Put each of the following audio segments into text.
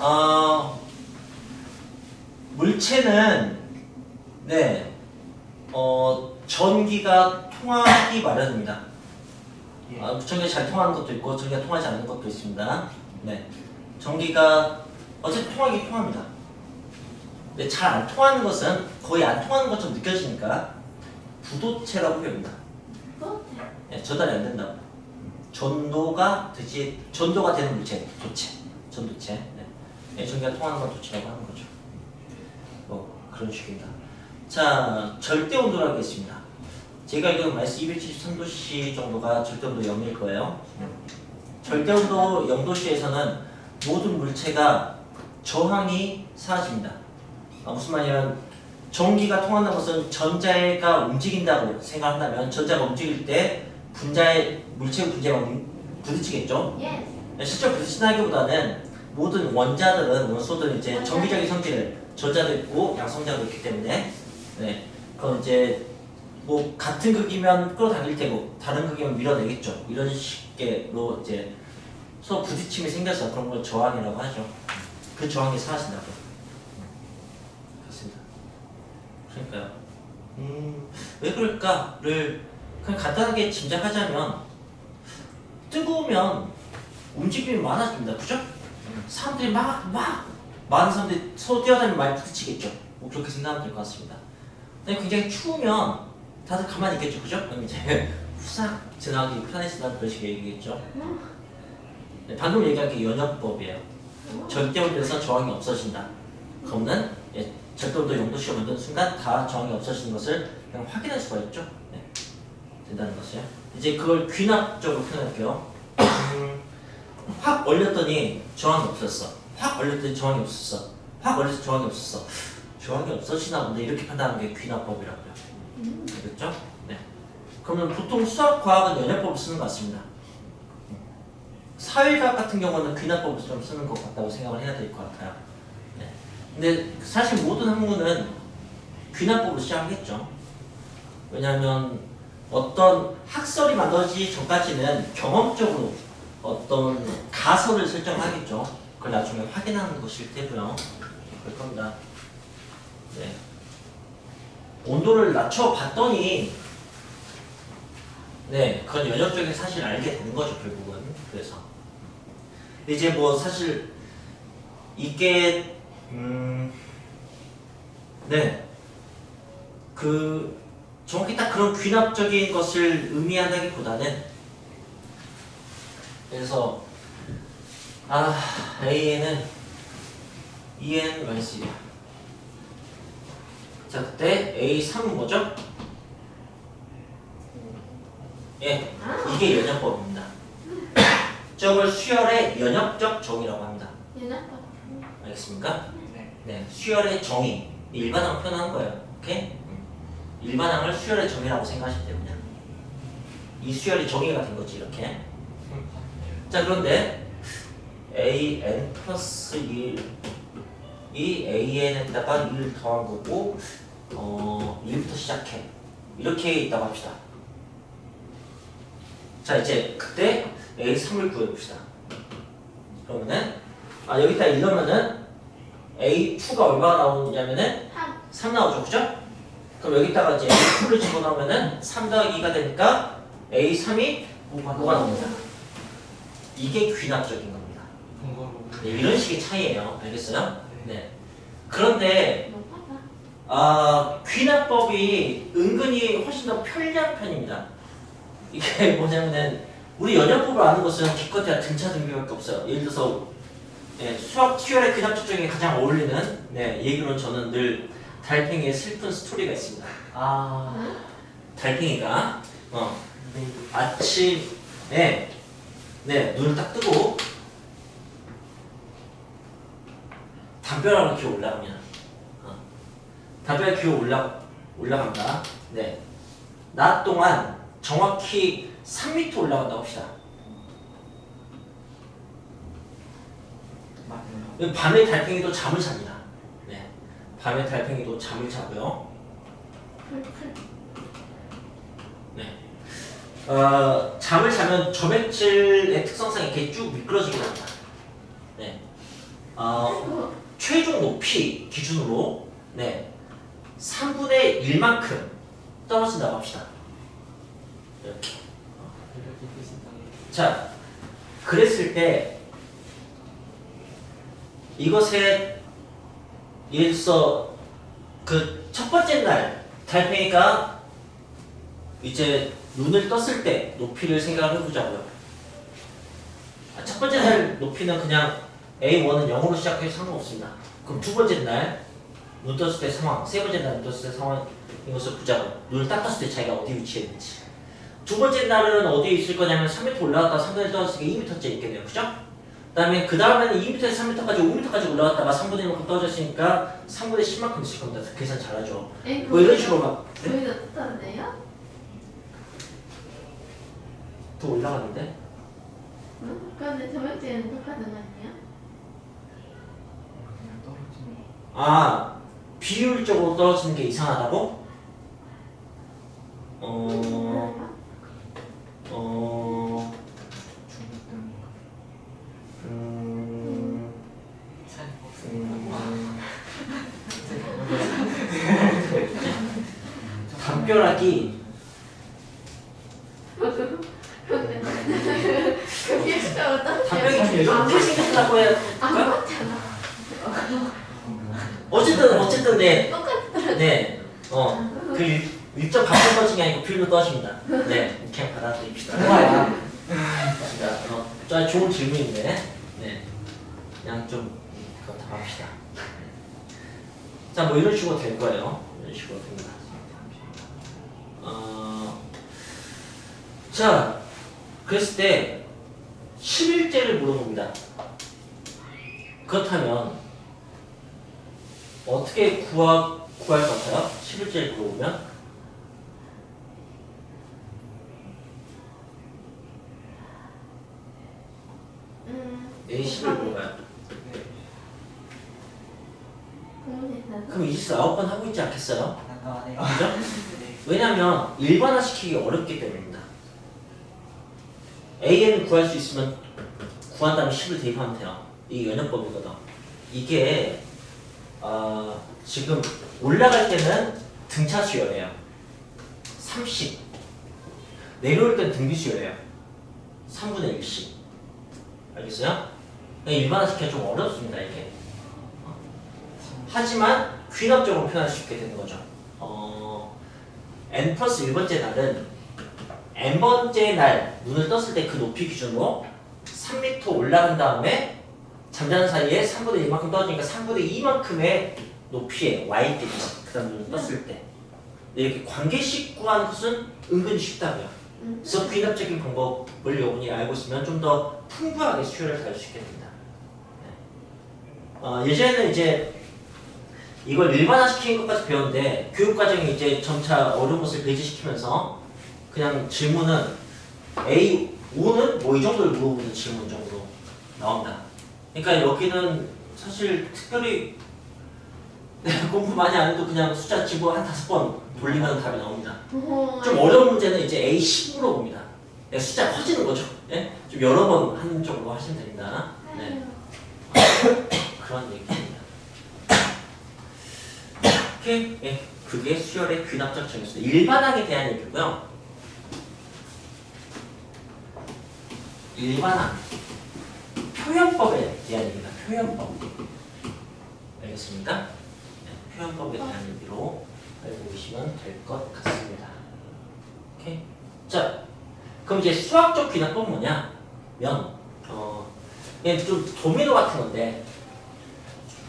어, 물체는 네, 어, 전기가 통하기 마련입니다. 예. 아, 전기가 잘 통하는 것도 있고 전기가 통하지 않는 것도 있습니다. 네, 전기가 어쨌든 통하기 통합니다. 근데 잘 안 통하는 것은 거의 안 통하는 것처럼 느껴지니까 부도체라고 부릅니다. 네, 전달이 안 된다고. 전도가 되지 전도가 되는 물체, 도체, 전도체. 네. 네, 전기가 통하는 건 도체라고 하는 거죠. 뭐 그런 식입니다. 자, 절대 온도라고 했습니다. 제가 이건 마이너스 273도씨 정도가 절대 온도 0일 거예요. 절대 온도 0도씨에서는 모든 물체가 저항이 사라집니다. 아, 무슨 말이냐면 전기가 통하는 것은 전자가 움직인다고 생각한다면 전자가 움직일 때 분자의 물체 분자가 부딪히겠죠. 예. 실제 부딪힌다기보다는 모든 원자들은 원소들은 이제 정기적인 성질을 전자도 있고 양성자도 있기 때문에 네 그건 이제 뭐 같은 극이면 끌어당길 테고 다른 극이면 밀어내겠죠. 이런 식으로 이제 서로 부딪힘이 생겨서 그런 걸 저항이라고 하죠. 그 저항이 사라진다고. 그렇습니다. 그러니까요. 음, 왜 그럴까를 그냥 간단하게 짐작하자면 뜨거우면 움직임이 많아집니다. 그죠? 사람들이 막, 막, 많은 사람들이 서로 뛰어다니면 많이 부딪히겠죠. 뭐 그렇게 생각하면 될 것 같습니다. 근데 굉장히 추우면 다들 가만히 있겠죠. 그죠? 그럼 이제 후싹 지나가기 편해진다는 그런 식의 얘기겠죠. 네, 방금 얘기한 게 연역법이에요. 절대온도에서 저항이 없어진다. 그러면 예, 절대온도 0도씨가 만드는 순간 다 저항이 없어지는 것을 그냥 확인할 수가 있죠. 네. 된다는 것이요. 이제 그걸 귀납적으로 표현할게요. 음, 확 얼렸더니 저항이 없었어. 확 얼렸더니 저항이 없었어. 확 얼려서 저항이 없었어. 저항이 없어지나 본데 이렇게 판단하는 게 귀납법이라고요. 알겠죠? 네. 그러면 보통 수학, 과학은 연역법을 쓰는 것 같습니다. 사회과학 같은 경우는 귀납법을 좀 쓰는 것 같다고 생각을 해야 될 것 같아요. 네. 근데 사실 모든 학문은 귀납법을 시작하겠죠. 왜냐하면 어떤 학설이 만들어지기 전까지는 경험적으로 어떤 가설을 설정하겠죠. 그걸 나중에 확인하는 것일 테고요. 그럴 겁니다. 네. 온도를 낮춰봤더니 네, 그건 연역적인 사실을 알게 되는 거죠, 결국은. 그래서. 이제 뭐 사실 이게 음, 네, 그 정확히 딱 그런 귀납적인 것을 의미한다기보다는 그래서 아 A에는 EN 1. 자 그때 A3은 뭐죠? 예, 이게 연역법입니다. 저걸 수열의 연역적 정의라고 합니다. 연합법. 알겠습니까? 네. 네, 수열의 정의 일반항 표현한 거예요. 오케이? 음. 일반항을 수열의 정의라고 생각하시면 됩니다. 이 수열이 정의가 된 거지 이렇게. 음. 자 그런데 a n 플러스 1이 an에다가 1을 더한 거고 어 1부터 시작해 이렇게 있다고 합시다. 자 이제 그때 a 3을 구해봅시다. 그러면은 아 여기다 1 넣으면은 A2가 얼마가 나오냐면은 3. 3 나오죠, 그죠? 그럼 여기다가 이제 A2를 집어넣으면은 3 더하기 2가 되니까 A3이 뭐가 나옵니다. 이게 귀납적인 겁니다. 네, 이런 식의 차이예요. 알겠어요? 네. 그런데 높아봐. 아, 귀납법이 은근히 훨씬 더 편리한 편입니다. 이게 뭐냐면은 우리 연역법을 아는 것은 기껏해야 등차 등비밖에 없어요. 예를 들어서 네, 수학 수열의 귀납적 중에 가장 어울리는 네, 얘기로는 저는 늘 달팽이의 슬픈 스토리가 있습니다. 아, 달팽이가 어, 아침에 네, 눈을 딱 뜨고 담벼락을 기어 올라가면 어, 담벼락 기어 올라 올라간다. 네, 낮 동안 정확히 3m 올라간다. 맞네요. 밤에 달팽이도 잠을 잡니다. 네, 밤에 달팽이도 잠을 자고요. 어, 잠을 자면 점액질의 특성상 이렇게 쭉 미끄러지게 됩니다. 네. 어. 최종 높이 기준으로 네 3분의 1만큼 떨어진다고 합시다. 이렇게. 자, 그랬을 때 이것에 예를 들어서 그 첫 번째 날 달팽이가 이제 눈을 떴을 때 높이를 생각을 해보자고요. 아, 첫 번째 날 높이는 그냥 A1은 0으로 시작해서 상관없습니다. 그럼 두 번째 날 눈 떴을 때 상황, 세 번째 날 눈 떴을 때 상황 이것을 보자고. 눈을 딱 떴을 때 자기가 어디 위치에 있는지. 두 번째 날은 어디에 있을 거냐면 3m 올라갔다가 3분의 떨어졌으니까 2m째 있겠네요. 그죠? 그 다음에 그 다음에는 2m에서 3m까지 5m까지 올라갔다가 3분의 1만큼 떨어졌으니까 3분의 10만큼 있을 겁니다. 계산 잘하죠. 에이, 뭐 이런 식으로 막더 거기다 떴다는데요? 올라가는데? 응? 근데 저 번째는 똑같은 거 아니에요? 그냥 떨어지는 거. 아 비율적으로 떨어지는 게 이상하다고? 어... 어... 음... 살 음... 담벼락이 그게 진짜 담벼락이 좀 어떻게 이렇게 생겼다고 해야 안 될까? 맞잖아. 어쨌든 어쨌든 네, 똑같아. 네, 어, 그 일- 일정 반대 떨어진 게 아니고 비율로 떨어집니다. 네, 이렇게 받아들입시다. 좋아요. 자, 어, 저 좋은 질문인데, 네, 그냥 좀 답합시다. 자, 뭐 이런 식으로 될 거예요. 이런 식으로 됩니다. 어, 자, 그랬을 때 11제를 물어봅니다. 그렇다면 어떻게 구하, 구할 것 같아요? 11제를 물어보면 9번 하고 있지 않겠어요? 난감하네요. 그죠? 네. 왜냐면 일반화시키기 어렵기 때문입니다. AN을 구할 수 있으면 구한 다음에 10을 대입하면 돼요. 이게 연역법이거든. 이게 어, 지금 올라갈 때는 등차수열이에요. 30. 내려올 때는 등비수열이에요. 3분의 1씩. 알겠어요? 그러니까 일반화시키기가 좀 어렵습니다. 이게. 어? 하지만 귀납적으로 표현할 수 있게 되는 거죠. 어, n 플러스 1번째 날은 n번째 날 눈을 떴을 때 그 높이 기준으로 3m 올라간 다음에 잠자는 사이에 3분의 1만큼 떨어지니까 3분의 2만큼의 높이에 y대죠. 그 다음 눈을 떴을 때. 네, 이렇게 관계식 구하는 것은 은근히 쉽다고요. 음. 그래서 귀납적인 방법을 여러분이 알고 있으면 좀 더 풍부하게 수요를 다룰 수 있게 됩니다. 네. 어, 예전에는 이제 이걸 일반화시키는 것까지 배웠는데 교육과정이 이제 점차 어려운 것을 배제시키면서 그냥 질문은 A, 5는 뭐 이 정도를 물어보는 질문 정도 나옵니다. 그러니까 여기는 사실 특별히 공부 많이 안 해도 그냥 숫자 치고 한 다섯 번 돌리면 답이 나옵니다. 오, 좀 어려운 문제는 이제 A 10으로 봅니다. 네, 숫자가 커지는 거죠. 예? 좀 여러 번 하는 쪽으로 하시면 됩니다. 네, 그런 얘기 이렇게 예, 그게 수열의 귀납적 정의수다. 일반항에 대한 얘기고요. 일반항 표현법에 대한 얘기입니다. 표현법. 알겠습니까? 네, 표현법에 대한 얘기로 알고 계시면 될 것 같습니다. 오케이. 자, 그럼 이제 수학적 귀납법은 뭐냐? 면, 어, 얘좀 도미노 같은 건데,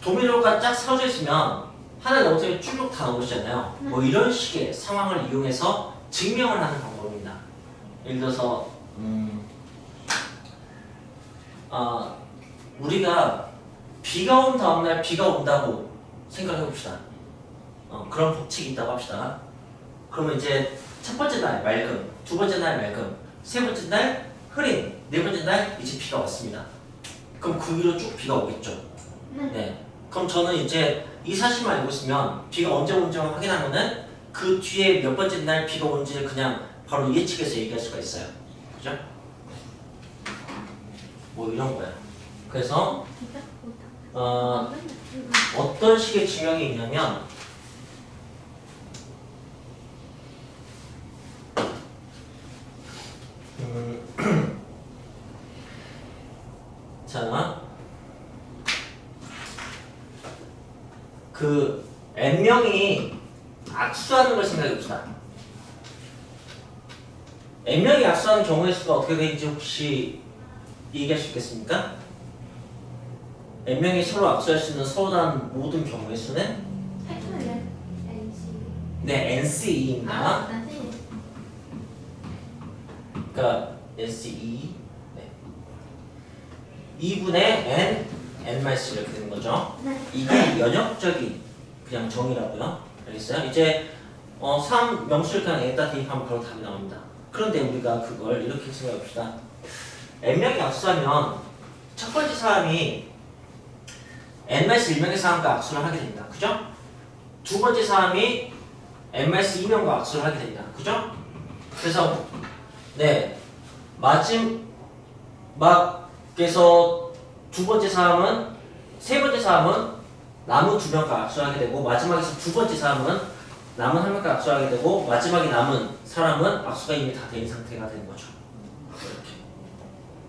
도미노가 쫙 세워져 있으면 하나 넘어서 쭉쭉 다 넘어지잖아요. 뭐 이런 식의 상황을 이용해서 증명을 하는 방법입니다. 예를 들어서, 음, 아, 우리가 비가 온 다음날 비가 온다고 생각해 봅시다. 어, 그런 법칙이 있다고 합시다. 그러면 이제 첫 번째 날 맑음, 두 번째 날 맑음, 세 번째 날 흐림, 네 번째 날 이제 비가 왔습니다. 그럼 그 위로 쭉 비가 오겠죠. 네. 네. 그럼 저는 이제 이 사실만 알고 있으면 비가 언제 온지 확인하면은 그 뒤에 몇 번째 날 비가 온지를 그냥 바로 예측해서 얘기할 수가 있어요. 그죠? 뭐 이런 거야. 그래서. 어, 어떤 식의 증명이 있냐면 음, 자, 그 n명이 악수하는 걸 생각해 봅시다. n명이 악수하는 경우의 수가 어떻게 되는지 혹시 얘기할 수 있겠습니까? n명이 서로 악수할 수 있는 서로 다른 모든 경우의 수는 NC 네 NC입니다. 아 그러니까 NCE 네. 2분의 n n 마이너스 이렇게 되는 거죠. 네 이게 연역적인 그냥 정의라고요. 알겠어요? 이제 어, 3 명수를 그냥 여기다 대입하면 바로 답이 나옵니다. 그런데 우리가 그걸 이렇게 생각합시다. n명이 악수하면 첫 번째 사람이 n-1명의 사람과 악수를 하게 됩니다. 그죠? 두 번째 사람이 n-2명과 악수를 하게 됩니다. 그죠? 그래서 네 마지막에서 두 번째 사람은 세 번째 사람은 남은 두 명과 악수하게 되고 마지막에서 두 번째 사람은 남은 한 명과 악수하게 되고 마지막에 남은 사람은 악수가 이미 다 된 상태가 되는 거죠. 이렇게.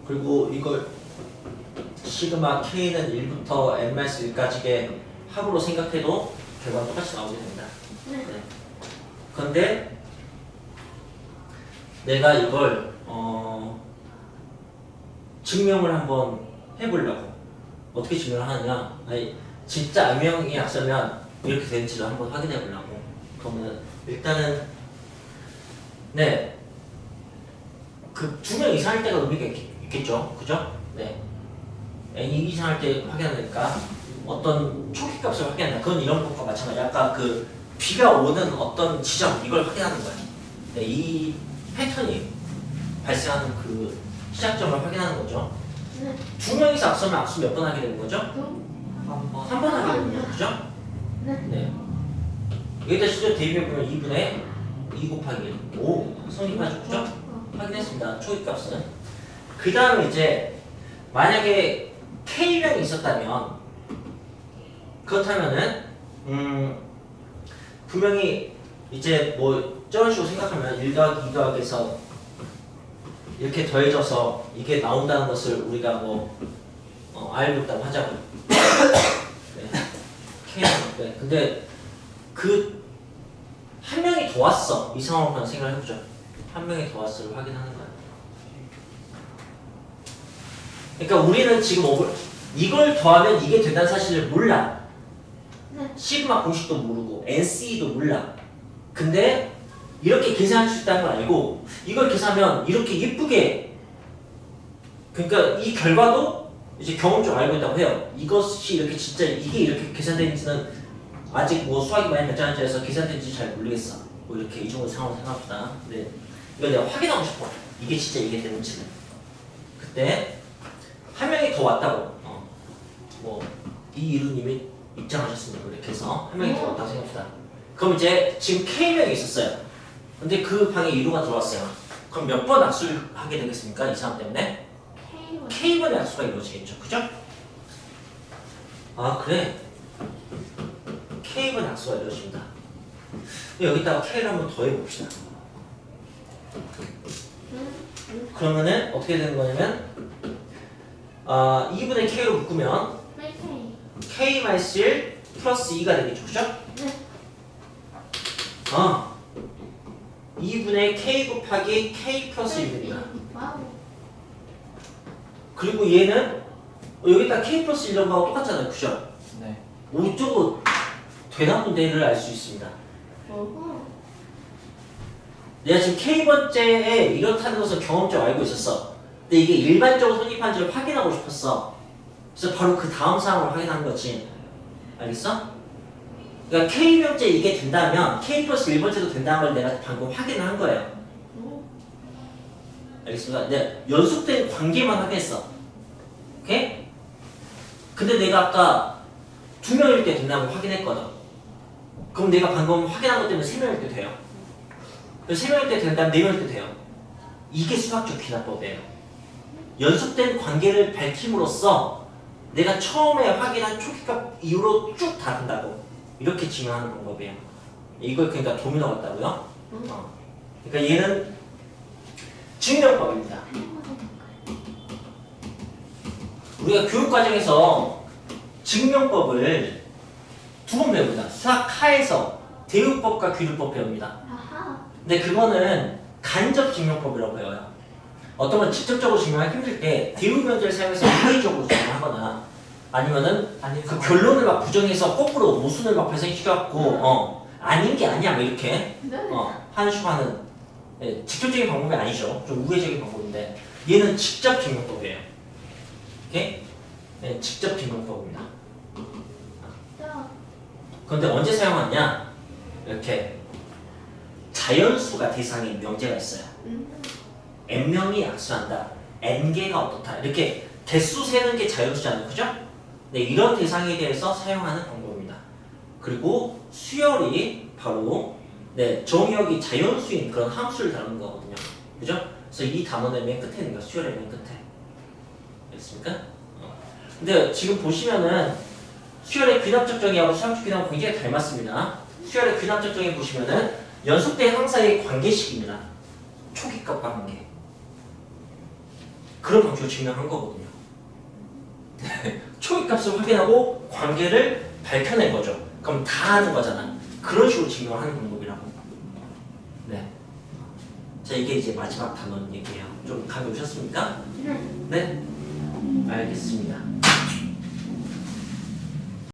그리고 이걸 시그마 k는 1부터 n-1까지의 합으로 생각해도 결과는 똑같이 나오게 됩니다. 네. 그런데 내가 이걸 어, 증명을 한번 해보려고 어떻게 증명을 하느냐 아니 진짜 안명이 앞서면 이렇게 되는지를 한번 확인해 보려고 그러면 일단은 네 그 두 명 이상할 때가 의미가 있, 있겠죠 그죠? 네 n이 이상할 때 확인하니까 어떤 초기 값을 확인한다 그건 이런 것과 마찬가지 아까 그 비가 오는 어떤 지점 이걸 확인하는 거예요 네, 이 패턴이 발생하는 그 시작점을 확인하는 거죠 네. 두 명이서 앞서면 악수 몇 번 하게 되는 거죠? 한번 한번 하게 되는 거죠? 네. 네 여기다 실제 대입해보면 2분의 2 곱하기 5 성립하죠 그죠? 어. 확인했습니다. 초기 값은. 그 다음에 이제 만약에 K명이 있었다면 그렇다면은 음 분명히 이제 뭐 저런 식으로 생각하면 1 더하기 2 더하기에서 이렇게 더해져서 이게 나온다는 것을 우리가 뭐 어, 알고 있다고 하자고요. 네. K명. 네. 근데 그 한 명이 더 왔어. 이 상황으로 생각을 해보죠. 한 명이 더 왔어를 확인하는 거야. 그러니까 우리는 지금 이걸 더하면 이게 된다는 사실을 몰라. 네. 시그마 공식도 모르고 NC도 몰라. 근데 이렇게 계산할 수 있다는 걸 알고 이걸 계산하면 이렇게 예쁘게 그러니까 이 결과도 이제 경험적으로 알고 있다고 해요. 이것이 이렇게 진짜 이게 이렇게 계산되는지는 아직 뭐 수학이 많이 발전한 자에서 계산된지 잘 모르겠어. 뭐 이렇게 이 정도 상황을 생각합시다. 근데 이걸 내가 확인하고 싶어. 이게 진짜 이게 되는지는. 그때 한 명이 더 왔다고. 어. 뭐 이 이루님이 입장하셨습니다. 이렇게 해서 한 명이 더 왔다고 생각합시다. 그럼 이제 지금 K 명이 있었어요. 근데 그 방에 이루가 들어왔어요. 그럼 몇 번 악수를 하게 되겠습니까? 이 사람 때문에 K1 K번의 악수가 이루어지겠죠. 그죠? 아 그래. K번의 악수가 이루어집니다. 여기다가 K를 한번 더 해봅시다. 그러면은 어떻게 되는 거냐면 아 2분의 K로 묶으면 K K 마이너스 1 플러스 2가 되겠죠. 그죠? 네. 아 2분의 K 곱하기 K 플러스 1입니다. 와우 그리고 얘는 어, 여기다 K 플러스 1이라고 하고 똑같잖아요. 그죠? 네. 오쪽으로 되나분대를 알 수 있습니다. 내가 지금 K번째에 이렇다는 것을 경험적으로 알고 있었어. 근데 이게 일반적으로 성립한지를 확인하고 싶었어. 그래서 바로 그 다음 상황을 확인한 거지. 알겠어? 그러니까 K명째 이게 된다면 K 플러스 1번째도 된다는 걸 내가 방금 확인을 한 거예요. 오 알겠습니다. 네, 연속된 관계만 확인했어. 오케이? 근데 내가 아까 두 명일 때 된다고 확인했거든. 그럼 내가 방금 확인한 것 때문에 세 명일 때 돼요. 그래서 세 명일 때 된다면 네 명일 때 돼요. 이게 수학적 귀납법이에요. 연속된 관계를 밝힘으로써 내가 처음에 확인한 초기값 이후로 쭉 다른다고 이렇게 증명하는 방법이에요. 이걸 그러니까 도미노 같다고요. 응. 어. 그러니까 얘는 증명법입니다. 우리가 교육 과정에서 증명법을 두 번 배웁니다. 수학 하에서 대우법과 귀류법 배웁니다. 근데 그거는 간접 증명법이라고 배워요. 어떤 건 직접적으로 증명하기 힘들 때 대우 변제를 사용해서 우회적으로 증명하거나 아니면은 아니 그 결론을 막 부정해서 거꾸로 모순을 막 배상시켜갖고 어 아닌 게 아니야 뭐 이렇게 네. 어 하는 식으로 하는 예, 직접적인 방법이 아니죠. 좀 우회적인 방법인데 얘는 직접 증명법이에요. 오케이? 네, 직접 증명법입니다. 자, 그런데 언제 사용하냐? 이렇게 자연수가 대상인 명제가 있어요. 음. n명이 약수한다. n개가 어떻다. 이렇게 개수 세는 게 자연수잖아요. 그죠? 네, 이런 대상에 대해서 사용하는 방법입니다. 그리고 수열이 바로 네, 정의역이 자연수인 그런 함수를 다루는 거거든요. 그죠? 그래서 이 단원의 맨 끝에 있는 거 수열의 맨 끝에. 됐습니까? 어. 근데 지금 보시면은 수열의 귀납적 정의하고 수학적 귀납은 굉장히 닮았습니다. 수열의 귀납적 정의 보시면은 연속된 항사의 관계식입니다. 초기값과 관계. 그런 방식으로 증명한 거거든요. 초기값을 확인하고 관계를 밝혀낸 거죠. 그럼 다 아는 거잖아. 그런 식으로 증명하는 방법이라고. 네. 자, 이게 이제 마지막 단원 얘기예요. 좀 감이 오셨습니까? 네. 네. 알겠습니다.